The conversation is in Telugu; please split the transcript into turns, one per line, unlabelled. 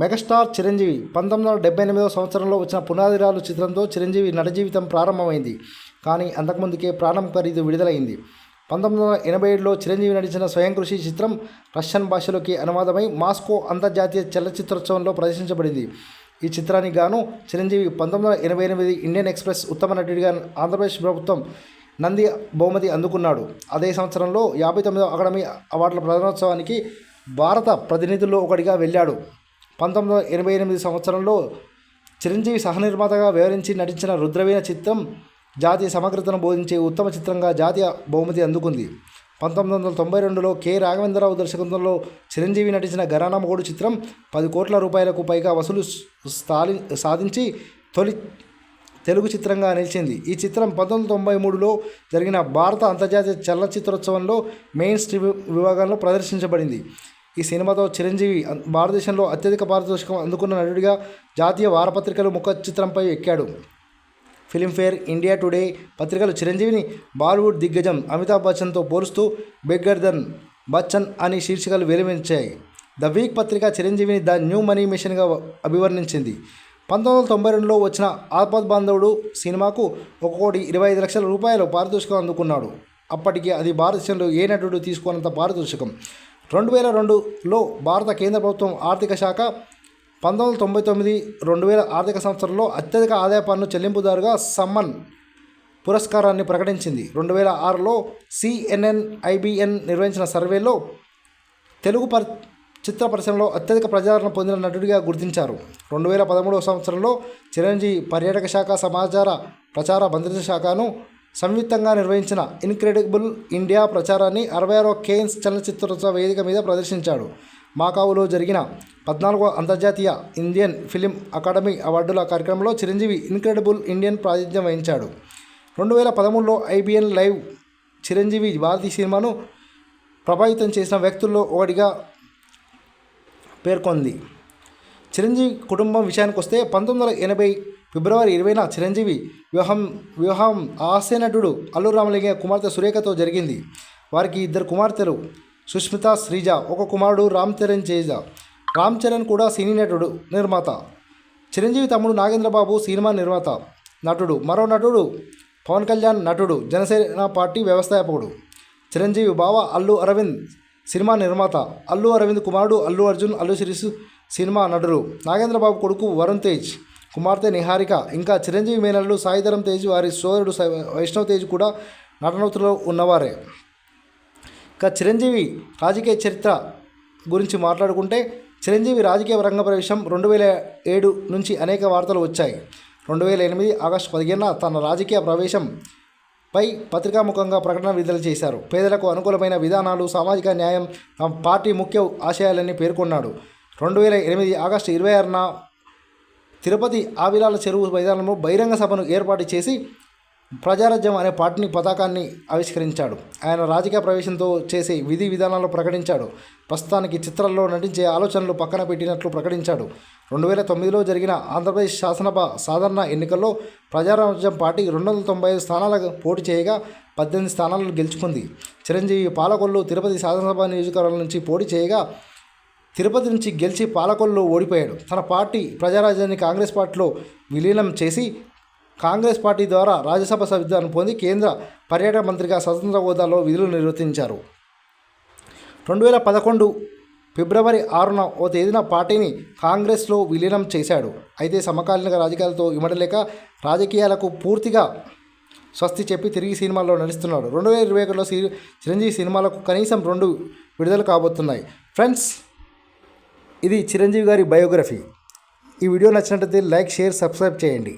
మెగాస్టార్ చిరంజీవి పంతొమ్మిది వందల డెబ్బై ఎనిమిదవ సంవత్సరంలో వచ్చిన పునాదిరాలు చిత్రంతో చిరంజీవి నటజీవితం ప్రారంభమైంది. కానీ అంతకుముందుకే ప్రాణం ఖరీదు విడుదలైంది. పంతొమ్మిది వందల ఎనభై ఏడులో చిరంజీవి నటించిన స్వయం కృషి చిత్రం రష్యన్ భాషలోకి అనువాదమై మాస్కో అంతర్జాతీయ చలనచిత్రోత్సవంలో ప్రదర్శించబడింది. ఈ చిత్రానికి గాను చిరంజీవి పంతొమ్మిది వందల ఎనభై ఎనిమిది ఇండియన్ ఎక్స్ప్రెస్ ఉత్తమ నటుడిగా ఆంధ్రప్రదేశ్ ప్రభుత్వం నంది బహుమతి అందుకున్నాడు. అదే సంవత్సరంలో యాభై తొమ్మిదవ అకాడమీ అవార్డుల ప్రధానోత్సవానికి భారత ప్రతినిధుల్లో ఒకటిగా వెళ్ళాడు. పంతొమ్మిది వందల ఎనభై ఎనిమిది సంవత్సరంలో చిరంజీవి సహనిర్మాతగా వివరించి నటించిన రుద్రవీణ చిత్రం జాతీయ సమగ్రతను బోధించే ఉత్తమ చిత్రంగా జాతీయ బహుమతి అందుకుంది. పంతొమ్మిది వందల తొంభై రెండులో కె. రాఘవేంద్రరావు దర్శకత్వంలో చిరంజీవి నటించిన గరానామగోడు చిత్రం పది కోట్ల రూపాయలకు పైగా వసూలు స్థాలి సాధించి తొలి తెలుగు చిత్రంగా నిలిచింది. ఈ చిత్రం పంతొమ్మిది వందల తొంభై మూడులో జరిగిన భారత అంతర్జాతీయ చలనచిత్రోత్సవంలో మెయిన్ స్ట్రీమ్ విభాగంలో ప్రదర్శించబడింది. ఈ సినిమాతో చిరంజీవి భారతదేశంలో అత్యధిక పారితోషికం అందుకున్న నటుడిగా జాతీయ వారపత్రికలు ముఖ చిత్రంపై ఎక్కాడు. ఫిలింఫేర్ ఇండియా టుడే పత్రికలు చిరంజీవిని బాలీవుడ్ దిగ్గజం అమితాబ్ బచ్చన్తో పోలుస్తూ బెగ్గర్ దన్ బచ్చన్ అని శీర్షికలు వెలువించాయి ద వీక్ పత్రిక చిరంజీవిని ద న్యూ మనీ మిషన్గా అభివర్ణించింది. పంతొమ్మిది వందల తొంభై రెండులో వచ్చిన ఆపద్ బాంధవుడు సినిమాకు ఒక కోటి ఇరవై ఐదు లక్షల రూపాయలు పారితోషికం అందుకున్నాడు. అప్పటికి అది భారతదేశంలో ఏ నటుడు తీసుకున్నంత పారితోషికం రెండు వేల రెండులో భారత కేంద్ర ప్రభుత్వం ఆర్థిక శాఖ పంతొమ్మిది వందల తొంభై తొమ్మిది రెండు వేల ఆర్థిక సంవత్సరంలో అత్యధిక ఆదాయ పన్ను చెల్లింపుదారుగా సమ్మన్ పురస్కారాన్ని ప్రకటించింది. రెండు వేల ఆరులో సిఎన్ఎన్ ఐబిఎన్ నిర్వహించిన సర్వేలో తెలుగు పరి చిత్ర పరిశ్రమలో అత్యధిక ప్రజాదరణ పొందిన నటుడిగా గుర్తించారు. రెండు వేల పదమూడవ సంవత్సరంలో చిరంజీవి పర్యాటక శాఖ సమాచార ప్రచార మంత్రిత్వ శాఖను సంయుక్తంగా నిర్వహించిన ఇన్క్రెడిబుల్ ఇండియా ప్రచారాన్ని అరవై ఆరో కేన్స్ చలనచిత్రోత్సవ వేదిక మీద ప్రదర్శించాడు. మాకావులో జరిగిన పద్నాలుగో అంతర్జాతీయ ఇండియన్ ఫిలిం అకాడమీ అవార్డుల కార్యక్రమంలో చిరంజీవి ఇన్క్రెడిబుల్ ఇండియన్ ప్రాతినిధ్యం వహించాడు. రెండు వేల పదమూడులో ఐబిఎన్ లైవ్ చిరంజీవి భారతీయ సినిమాను ప్రభావితం చేసిన వ్యక్తుల్లో ఒకటిగా పేర్కొంది. చిరంజీవి కుటుంబం విషయానికి వస్తే పంతొమ్మిది వందల ఎనభై ఫిబ్రవరి ఇరవైన చిరంజీవి వివాహం వివాహం హాస్య నటుడు అల్లు రామలింగ కుమార్తె సురేఖతో జరిగింది. వారికి ఇద్దరు కుమార్తెలు సుష్మిత శ్రీజ. ఒక కుమారుడు రామ్ చరణ్ చేజ. రామ్ చరణ్ కూడా సినీ నటుడు నిర్మాత. చిరంజీవి తమ్ముడు నాగేంద్రబాబు సినిమా నిర్మాత నటుడు. మరో నటుడు పవన్ కళ్యాణ్ నటుడు జనసేన పార్టీ వ్యవస్థాపకుడు. చిరంజీవి బావ అల్లు అరవింద్ సినిమా నిర్మాత. అల్లు అరవింద్ కుమారుడు అల్లు అర్జున్ అల్లు శిరీష్ సినిమా నటుడు. నాగేంద్రబాబు కొడుకు వరుణ్ తేజ్. కుమార్తె నిహారిక ఇంకా చిరంజీవి మేనల్లు సాయిధరం తేజ్ వారి సోదరుడు సై- వైష్ణవ్ తేజ్ కూడా నటనవృత్తిలో ఉన్నవారే. ఇక చిరంజీవి రాజకీయ చరిత్ర గురించి మాట్లాడుకుంటే చిరంజీవి రాజకీయ రంగ ప్రవేశం రెండు వేల ఏడు నుంచి అనేక వార్తలు వచ్చాయి. రెండు వేల ఎనిమిది ఆగస్టు పదిహేనున తన రాజకీయ ప్రవేశం పై పత్రికాముఖంగా ప్రకటన విడుదల చేశారు. పేదలకు అనుకూలమైన విధానాలు సామాజిక న్యాయం తమ పార్టీ ముఖ్య ఆశయాలని పేర్కొన్నాడు. రెండు వేల ఎనిమిది ఆగస్టు ఇరవై ఆరున తిరుపతి ఆవిలాల చెరువు మైదానంలో బహిరంగ సభను ఏర్పాటు చేసి ప్రజారాజ్యం అనే పార్టీని పతాకాన్ని ఆవిష్కరించాడు. ఆయన రాజకీయ ప్రవేశంతో చేసే విధి విధానాలు ప్రకటించాడు. ప్రస్తుతానికి చిత్రాల్లో నటించే ఆలోచనలు పక్కన పెట్టినట్లు ప్రకటించాడు. రెండు వేల తొమ్మిదిలో జరిగిన ఆంధ్రప్రదేశ్ శాసనసభ సాధారణ ఎన్నికల్లో ప్రజారాజ్యం పార్టీ రెండు వందల తొంభై ఐదు స్థానాలకు పోటీ చేయగా పద్దెనిమిది స్థానాలను గెలుచుకుంది. చిరంజీవి పాలకొల్లు తిరుపతి శాసనసభ నియోజకవర్గం నుంచి పోటీ చేయగా తిరుపతి నుంచి గెలిచి పాలకొల్లో ఓడిపోయాడు. తన పార్టీ ప్రజారాజ్యాన్ని కాంగ్రెస్ పార్టీలో విలీనం చేసి కాంగ్రెస్ పార్టీ ద్వారా రాజ్యసభ సభ్యులను పొంది కేంద్ర పర్యాటక మంత్రిగా స్వతంత్ర హోదాలో విధులు నిర్వర్తించారు. రెండు వేల పదకొండు ఫిబ్రవరి ఆరున ఓ తేదీన పార్టీని కాంగ్రెస్లో విలీనం చేశాడు. అయితే సమకాలీన రాజకీయాలతో ఇమడలేక రాజకీయాలకు పూర్తిగా స్వస్తి చెప్పి తిరిగి సినిమాల్లో నడుస్తున్నాడు రెండు వేల ఇరవై ఒకటిలో సి చిరంజీవి సినిమాలకు కనీసం రెండు విడుదల కాబోతున్నాయి. ఫ్రెండ్స్ ఇది చిరంజీవి గారి బయోగ్రఫీ. ఈ వీడియో నచ్చినట్లయితే లైక్ షేర్ సబ్స్క్రైబ్ చేయండి.